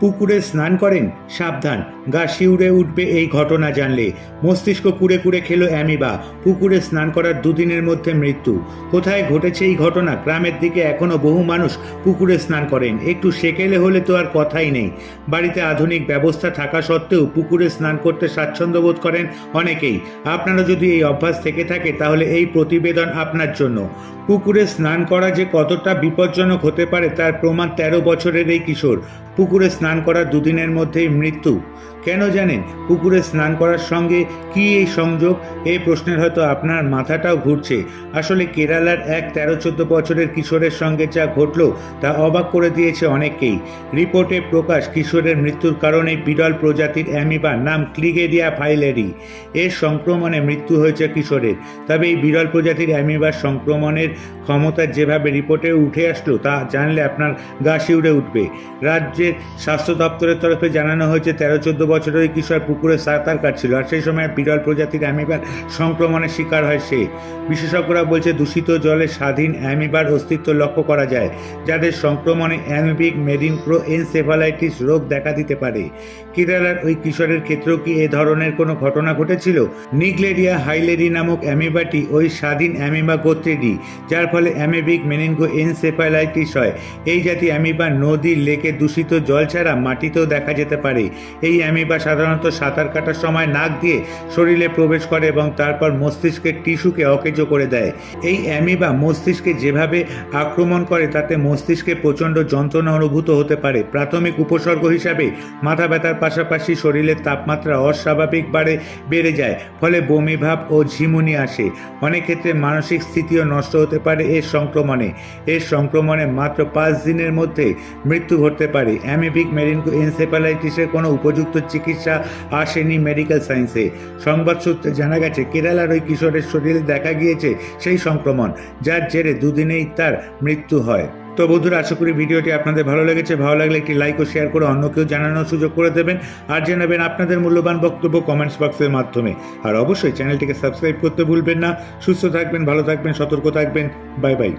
পুকুরে স্নান করেন? সাবধান, গা শিউরে উঠবে এই ঘটনা জানলে। মস্তিষ্ক কুড়ে কুড়ে খেলো অ্যামিবা, পুকুরে স্নান করার দুদিনের মধ্যে মৃত্যু। কোথায় ঘটেছে এই ঘটনা? গ্রামের দিকে এখনও বহু মানুষ পুকুরে স্নান করেন। একটু সেকেলে হলে তো আর কথাই নেই। বাড়িতে আধুনিক ব্যবস্থা থাকা সত্ত্বেও পুকুরে স্নান করতে স্বাচ্ছন্দ্য বোধ করেন অনেকেই। আপনারা যদি এই অভ্যাস থেকে থাকে, তাহলে এই প্রতিবেদন আপনার জন্য। পুকুরে স্নান করা যে কতটা বিপজ্জনক হতে পারে, তার প্রমাণ তেরো বছরের এই কিশোর। পুকুরে স্নান করার দুদিনের মধ্যেই মৃত্যু। কেন জানেন? পুকুরে স্নান করার সঙ্গে কি এই সংযোগ? এই প্রশ্নের হয়তো আপনার মাথাটাও ঘুরছে। আসলে কেরালার এক তেরো চোদ্দ বছরের কিশোরের সঙ্গে যা ঘটল, তা অবাক করে দিয়েছে অনেককেই। রিপোর্টে প্রকাশ, কিশোরের মৃত্যুর কারণে বিরল প্রজাতির অ্যামিবা নাম ক্লিগেরিয়া ফাইলেরি। এর সংক্রমণে মৃত্যু হয়েছে কিশোরের। তবে এই বিরল প্রজাতির অ্যামিবার সংক্রমণের ক্ষমতা যেভাবে রিপোর্টে উঠে আসলো, তা জানলে আপনার গা শিউরে উঠবে। রাজ্যের স্বাস্থ্য দপ্তরের তরফে জানানো হয়েছে তেরো চোদ্দ বছরের ওই কিশোর পুকুরে সাঁতার কাটছিল। আর সেই সময় বিরল প্রজাতির অ্যামিবার সংক্রমণের শিকার হয় সে। বিশেষজ্ঞরা বলছে, দূষিত জলে স্বাধীন অ্যামিবার অস্তিত্ব লক্ষ্য করা যায়, যাদের সংক্রমণে অ্যামিবিক মেরিনক্রো এনসেফালাইটিস রোগ দেখা দিতে পারে। কেরালার ওই কিশোরের ক্ষেত্রেও কি এ ধরনের কোনো ঘটনা ঘটেছিল? নিগলেরিয়া হাইলেরি নামক অ্যামিবাটি ওই স্বাধীন অ্যামিবা গোত্রেরই, যার ফলে অ্যামিবিক মেনিনগো এনসেফালাইটিস হয়। এই জাতি অ্যামিবা নদী, লেকে দূষিত জল ছাড়া মাটিতেও দেখা যেতে পারে। এই অ্যামিবা সাধারণত সাঁতার কাটার সময় নাক দিয়ে শরীরে প্রবেশ করে এবং তারপর মস্তিষ্কের টিস্যুকে অকেজো করে দেয়। এই অ্যামিবা মস্তিষ্কে যেভাবে আক্রমণ করে, তাতে মস্তিষ্কে প্রচণ্ড যন্ত্রণা অনুভূত হতে পারে। প্রাথমিক উপসর্গ হিসাবে মাথা ব্যথার পাশাপাশি শরীরের তাপমাত্রা অস্বাভাবিক বাড়ে, বেড়ে যায়, ফলে বমিভাব ও ঝিমুনি আসে। অনেক ক্ষেত্রে মানসিক স্থিতিও নষ্ট হতে পারে এর সংক্রমণে। এর সংক্রমণে মাত্র পাঁচ দিনের মধ্যে মৃত্যু ঘটতে পারে। অ্যামিবিক মেরিনকো এনসেফালাইটিসের কোনো উপযুক্ত চিকিৎসা আসেনি মেডিকেল সায়েন্সে সংবাদ সূত্রে জানা গেছে, কেরালার ওই কিশোরের শরীরে দেখা গিয়েছে সেই সংক্রমণ, যার জেরে দুদিনেই তার মৃত্যু হয়। তো বন্ধুরা, আশা করি ভিডিওটি আপনাদের ভালো লেগেছে। ভালো লাগলে একটি লাইক ও শেয়ার করে অন্য কেউ জানানোর সুযোগ করে দেবেন। আর জানাবেন আপনাদের মূল্যবান বক্তব্য কমেন্টস বক্সের মাধ্যমে। আর অবশ্যই চ্যানেলটিকে সাবস্ক্রাইব করতে ভুলবেন না। সুস্থ থাকবেন, ভালো থাকবেন, সতর্ক থাকবেন। Bye bye